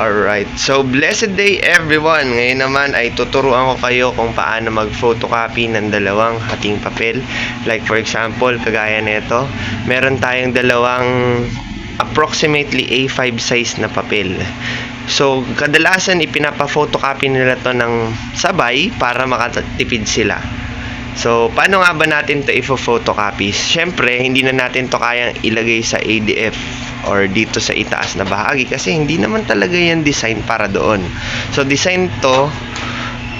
Alright, so blessed day everyone! Ngayon naman ay tuturuan ko kayo kung paano mag-photocopy ng dalawang hating papel. Like for example, kagaya nito, meron tayong dalawang approximately A5 size na papel. So, kadalasan ipinapa-photocopy nila to ng sabay para makatipid sila. So, paano nga ba natin to ifo-photocopy? Siyempre, hindi na natin to kayang ilagay sa ADF or dito sa itaas na bahagi kasi hindi naman talaga yan design para doon. So, design to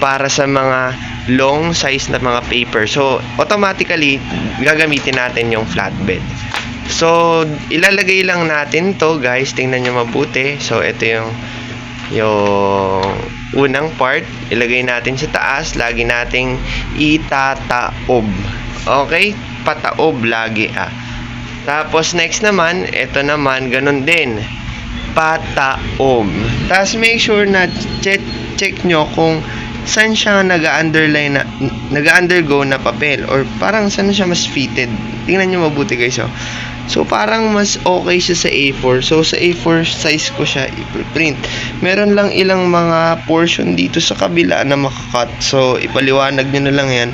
para sa mga long size na mga paper. So, automatically, gagamitin natin yung flatbed. So, ilalagay lang natin to guys. Tingnan nyo mabuti. So, ito yung yung unang part. Ilagay natin sa taas. Lagi nating itataob. Okay? Pataob lagi ah. Tapos, next naman, ito naman, ganun din. Pataob. Tapos, make sure na check, check nyo kung saan siya nag-underline na nag-undergo na papel or parang saan siya mas fitted. Tingnan niyo mabuti guys oh. So parang mas okay siya sa A4. So sa A4 size ko siya i-print. Meron lang ilang mga portion dito sa kabila na makakat. So ipaliwanag niyo na lang 'yan.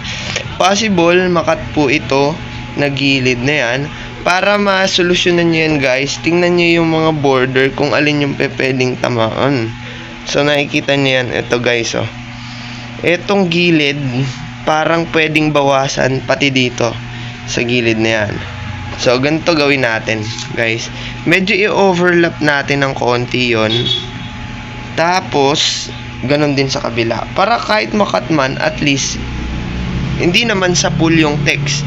Possible makat po ito na gilid na 'yan. Para masolusyonan niyo yan guys, tingnan niyo yung mga border kung alin yung pepeding tamaan. So nakikita niyo yan. Ito guys oh. Etong gilid, parang pwedeng bawasan pati dito sa gilid na yan. So, ganito gawin natin, guys. Medyo i-overlap natin ng konti yon Tapos, ganun din sa kabila. Para kahit makat man, at least, hindi naman sa full yung text.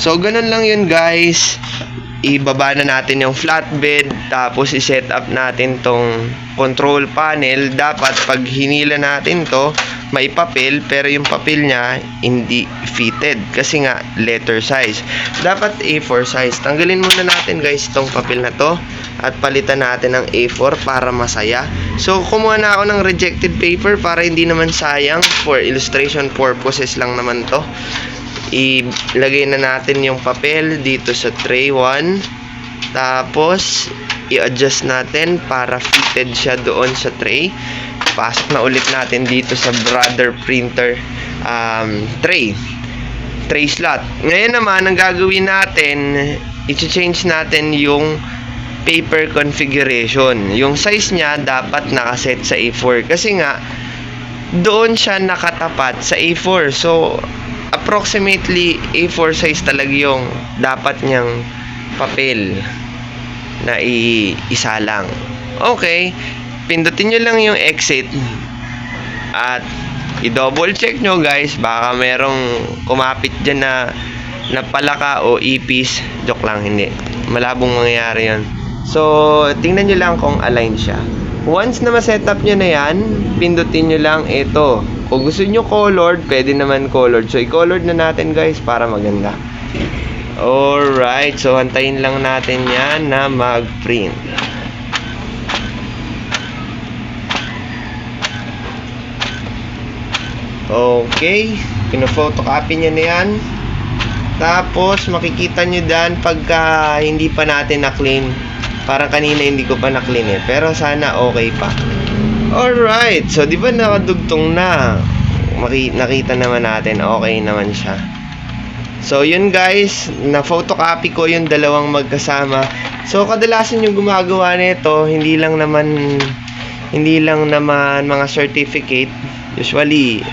So, ganun lang yun, guys. Ibaba na natin yung flatbed. Tapos, i-set up natin tong control panel. Dapat, pag hinila natin to, may papel pero yung papel niya hindi fitted kasi nga letter size dapat A4 size tanggalin muna natin guys itong papel na to at palitan natin ng A4 para masaya so kumuha na ako ng rejected paper para hindi naman sayang for illustration purposes lang naman to ilagay na natin yung papel dito sa tray 1 tapos i-adjust natin para fitted siya doon sa tray. Pasok na ulit natin dito sa brother printer um, tray. Tray slot. Ngayon naman ang gagawin natin i-change natin yung paper configuration. Yung size niya dapat nakaset sa A4 kasi nga doon siya nakatapat sa A4 so approximately A4 size talaga yung dapat niyang papel na i-isa lang. Okay pindutin nyo lang yung exit. At i-double check nyo guys. Baka merong kumapit dyan na na o ipis. Joke lang hindi. Malabong mangyayari yon so tingnan nyo lang kung align siya. Once na ma-setup nyo na yan pindutin nyo lang ito kung gusto nyo colored pwede naman colored so i-colored na natin guys para maganda alright so hantayin lang natin yan na mag-print Okay, pino-photocopy niya na yan. Tapos, makikita nyo dyan pagka hindi pa natin na-clean. Parang kanina hindi ko pa na-clean eh. Pero sana okay pa. Alright, so di ba nakadugtong na? Nakita naman natin, okay naman siya. So, yun guys, na-photocopy ko yung dalawang magkasama. So, kadalasan yung gumagawa nito, hindi lang naman hindi lang naman mga certificate. Usually,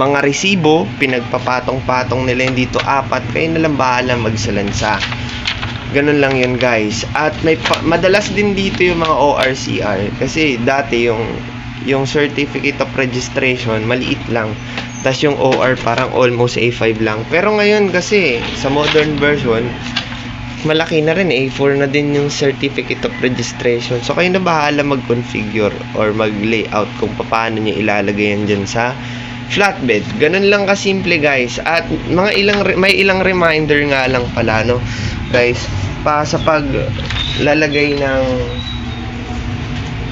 mga resibo, pinagpapatong-patong nila yung dito apat, kayo na lang bahala magsalansa. Ganun lang yun guys. At may madalas din dito yung mga ORCR kasi dati yung yung certificate of registration maliit lang. Tapos yung OR parang almost A5 lang. Pero ngayon kasi sa modern version malaki na rin A4 na din yung certificate of registration. So kayo na bahala mag-configure or mag-layout kung paano niyo ilalagay yan dyan sa flatbed. Ganun lang kasimple guys. At mga ilang may ilang reminder nga lang pala no guys pa sa pag lalagay ng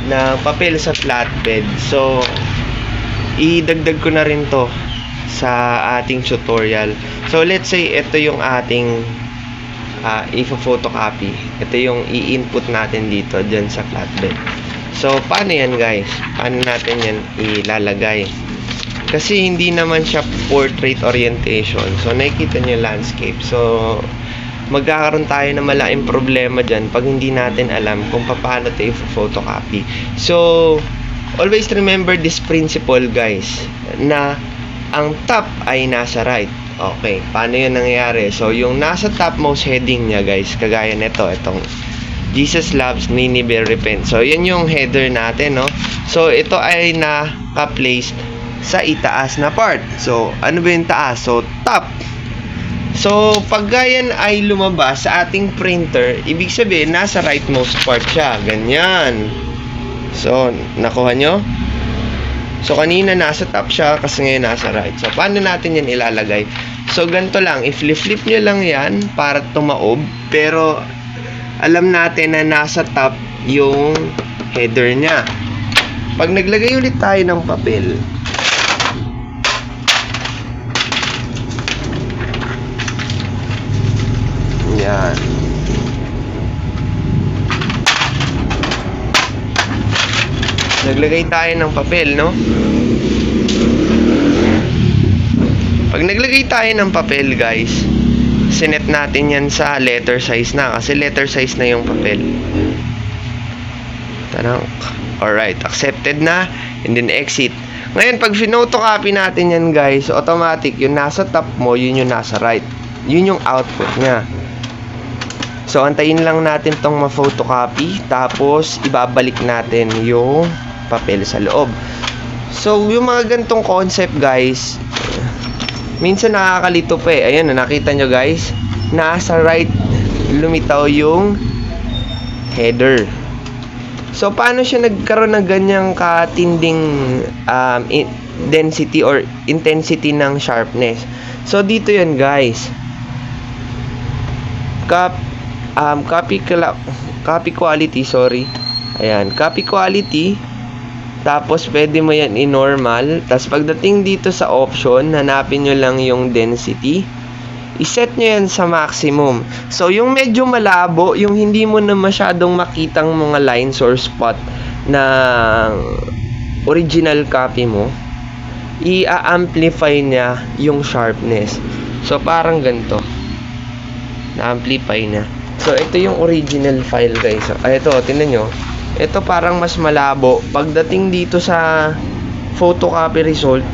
ng papel sa flatbed. So idagdag ko na rin to sa ating tutorial. So let's say ito yung ating uh, ifo-photocopy. Ito yung i-input natin dito dyan sa flatbed. So, paano yan guys? Paano natin yan ilalagay? Kasi hindi naman siya portrait orientation. So, nakikita niyo landscape. So, magkakaroon tayo ng malaking problema dyan pag hindi natin alam kung paano tayo photocopy. So, always remember this principle guys, na ang top ay nasa right. Okay, paano yun nangyayari? So, yung nasa topmost heading niya guys, kagaya nito, itong Jesus Loves Nineveh Repent. So, yan yung header natin, no? So, ito ay naka-placed sa itaas na part. So, ano ba yung taas? So, top. So, pag yan ay lumabas sa ating printer, ibig sabihin, nasa rightmost part siya. Ganyan. So, nakuha nyo? So, kanina nasa top siya, kasi ngayon nasa right. So, paano natin yan ilalagay? So, ganito lang. I-flip-flip nyo lang yan para tumaob. Pero, alam natin na nasa top yung header niya. Pag naglagay ulit tayo ng papel, yan. Naglagay tayo ng papel, no? Pag naglagay tayo ng papel, guys, sinet natin yan sa letter size na kasi letter size na yung papel. Tanong. Alright, accepted na and then exit. Ngayon, pag finotocopy natin yan guys, automatic yung nasa top mo, yun yung nasa right. Yun yung output niya. So, antayin lang natin tong ma-photocopy tapos ibabalik natin yung papel sa loob. So, yung mga gantong concept guys, minsan nakakalito pa eh. Ayan, nakita nyo guys. Nasa right lumitaw yung header. So, paano siya nagkaroon ng ganyang katinding um, density or intensity ng sharpness? So, dito yan guys. Cap, um, copy, copy quality, sorry. Ayan, copy quality. Tapos, pwede mo yan i-normal. Tapos, pagdating dito sa option, hanapin nyo lang yung density. I-set nyo yan sa maximum. So, yung medyo malabo, yung hindi mo na masyadong makitang mga lines or spot na original copy mo, i-amplify niya yung sharpness. So, parang ganito. Na-amplify niya. So, ito yung original file, guys. Ay, ito, tinan nyo. Ito parang mas malabo. Pagdating dito sa photocopy result,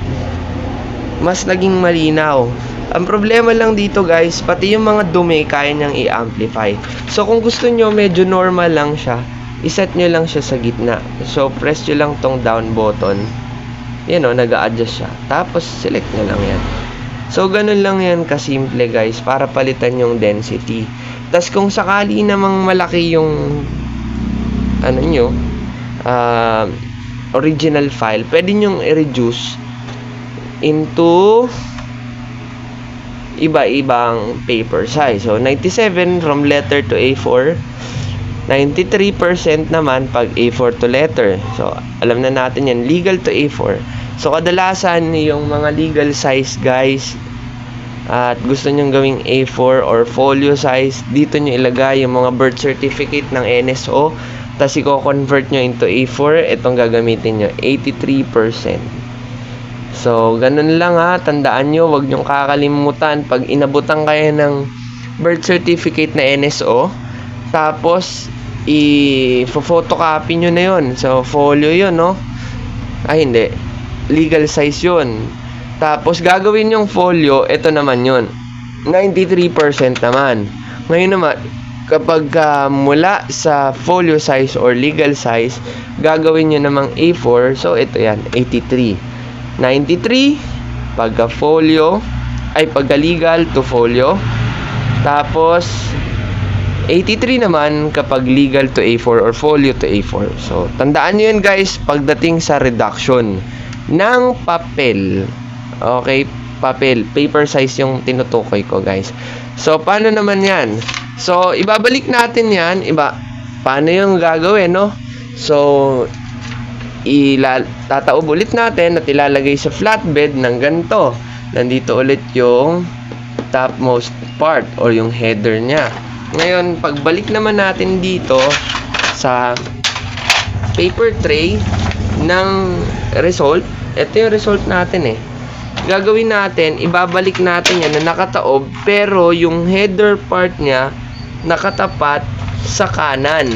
mas naging malinaw. Ang problema lang dito guys, pati yung mga dumi kaya niyang i-amplify. So kung gusto nyo medyo normal lang siya, iset nyo lang siya sa gitna. So press nyo lang tong down button. Yan o, nag adjust siya. Tapos select nyo lang yan. So ganun lang yan kasimple guys, para palitan yung density. Tapos kung sakali namang malaki yung ano nyo, uh, original file, pwede nyong i-reduce into iba-ibang paper size. So, 97 from letter to A4. 93% naman pag A4 to letter. So, alam na natin yan, legal to A4. So, kadalasan yung mga legal size guys, at gusto nyong gawing A4 or folio size, dito nyo ilagay yung mga birth certificate ng NSO. Tapos, i-convert nyo into A4. Itong gagamitin nyo, 83%. So, ganun lang ha. Tandaan nyo, wag nyong kakalimutan. Pag inabutan kayo ng birth certificate na NSO, tapos, i-photocopy nyo na yon So, folio yon no? Ay, hindi. Legal size yon Tapos, gagawin yung folio, ito naman yon 93% naman. Ngayon naman, kapag uh, mula sa folio size or legal size, gagawin nyo namang A4. So, ito yan, 83. 93 pagka folio ay pagka legal to folio tapos 83 naman kapag legal to A4 or folio to A4 so tandaan nyo yun guys pagdating sa reduction ng papel okay papel paper size yung tinutukoy ko guys so paano naman yan so ibabalik natin yan iba paano yung gagawin no so tataob ulit natin at ilalagay sa flatbed ng ganito. Nandito ulit yung topmost part or yung header niya. Ngayon, pagbalik naman natin dito sa paper tray ng result. Ito yung result natin eh. Gagawin natin, ibabalik natin yan na nakataob pero yung header part niya nakatapat sa kanan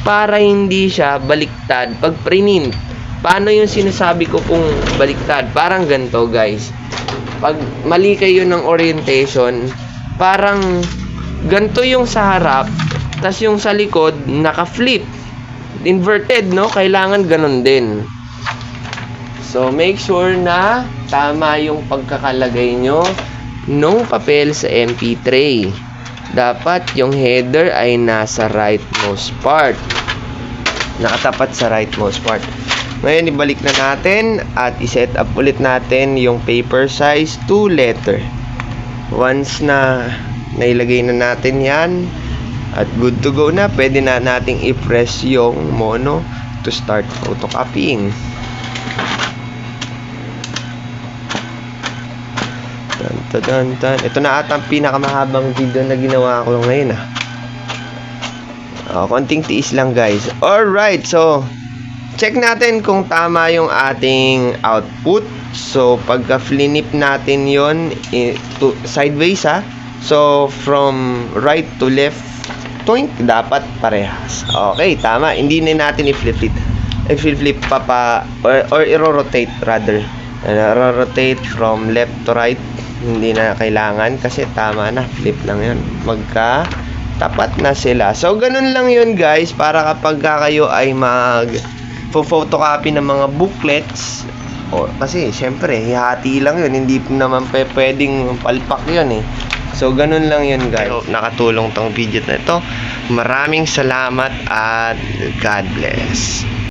para hindi siya baliktad pag print. Paano yung sinasabi ko kung baliktad? Parang ganito guys. Pag mali kayo ng orientation, parang ganito yung sa harap, tas yung sa likod naka-flip. Inverted, no? Kailangan ganun din. So, make sure na tama yung pagkakalagay nyo nung papel sa MP tray. Dapat yung header ay nasa rightmost part. Nakatapat sa rightmost part. Ngayon, ibalik na natin at iset up ulit natin yung paper size to letter. Once na nailagay na natin yan at good to go na, pwede na nating i-press yung mono to start photocopying. Tan, tan. Ito na ata ang pinakamahabang video na ginawa ko ngayon ah. Oh, konting tiis lang guys. Alright, so check natin kung tama yung ating output. So pagka flinip natin yon to, sideways ha. So from right to left toink dapat parehas. Okay, tama. Hindi na natin i-flip it. I-flip pa pa or, or i-rotate rather. I-rotate from left to right. Hindi na kailangan kasi tama na. Flip lang yun. Magka tapat na sila. So, ganun lang yun guys para kapag ka kayo ay mag photocopy ng mga booklets o, kasi syempre hihati lang yun hindi naman pwedeng palpak yun eh so ganun lang yun guys so, nakatulong tong video na ito maraming salamat at God bless